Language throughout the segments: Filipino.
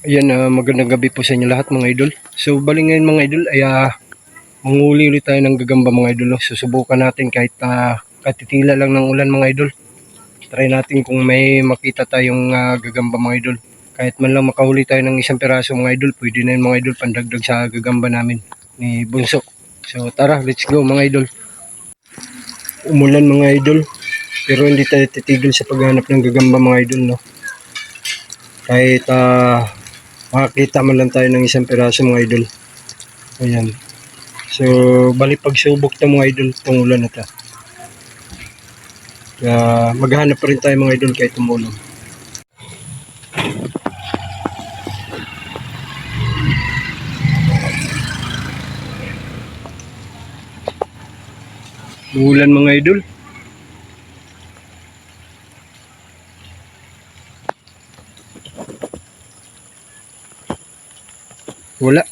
Ayan, ah, magandang gabi po sa inyo lahat mga idol. So, bali ngayon mga idol ay ah, manguli ulit tayo ng gagamba mga idol. Susubukan natin kahit uh, katitila lang ng ulan mga idol. Try natin kung may makita tayong ah, gagamba mga idol. Kahit man lang makahuli tayo ng isang piraso mga idol, pwede na yun mga idol pandagdag sa gagamba namin ni Bunso. So tara, let's go mga idol. Umulan mga idol, pero hindi tayo titigil sa paghanap ng gagamba mga idol no. Kahit ah, makakita man lang tayo ng isang piraso mga idol. Ayan. So, bali pagsubok to mga idol, itong na to. Kaya maghanap pa rin tayo mga idol kahit tumulong. Ulan mga idol. Wala.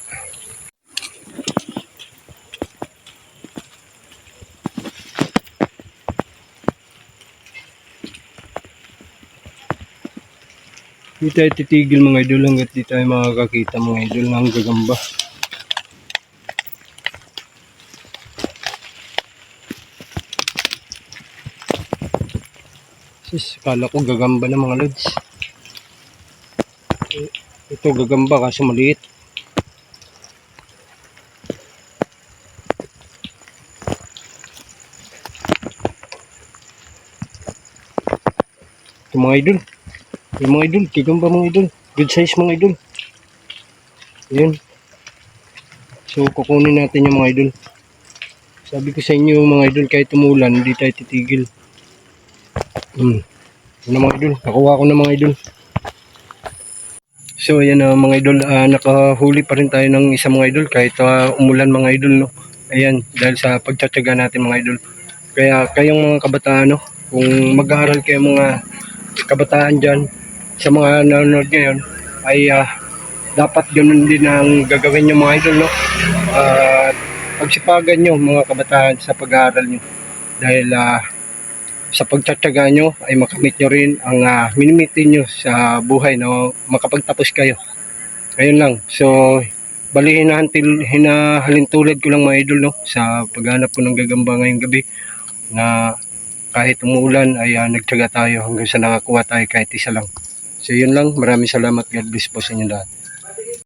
Hindi tayo titigil mga idol hanggat di tayo makakakita mga idol ng gagamba. Sis, kala ko gagamba na mga lods. Ito gagamba kaso maliit. Ito mga idol. Yung mga idol, gagamba mga idol. Good size mga idol. Ayan. So, kukunin natin yung mga idol. Sabi ko sa inyo mga idol, kahit tumulan, hindi tayo titigil. Hmm. Ano mga idol, nakuha ko na mga idol. So ayan na mga idol, ah, nakahuli pa rin tayo ng isang mga idol kahit ah, umulan mga idol no. Ayan, dahil sa pagtsatsaga natin mga idol. Kaya kayong mga kabataan no, kung mag-aaral kayo mga kabataan dyan, sa mga nanonood ngayon, ay ah, dapat ganun din ang gagawin nyo mga idol no. At pagsipagan nyo mga kabataan sa pag-aaral nyo. Dahil ah, sa pagtsatsaga nyo ay makamit nyo rin ang uh, minimitin nyo sa buhay na makapagtapos kayo. Ayun lang. So, bali hinahantil, hinahalintulad ko lang mga idol no, sa paghanap ko ng gagamba ngayong gabi na kahit umuulan ay uh, nagtsaga tayo hanggang sa nakakuha tayo kahit isa lang. So yun lang. Maraming salamat. God bless po sa inyo lahat.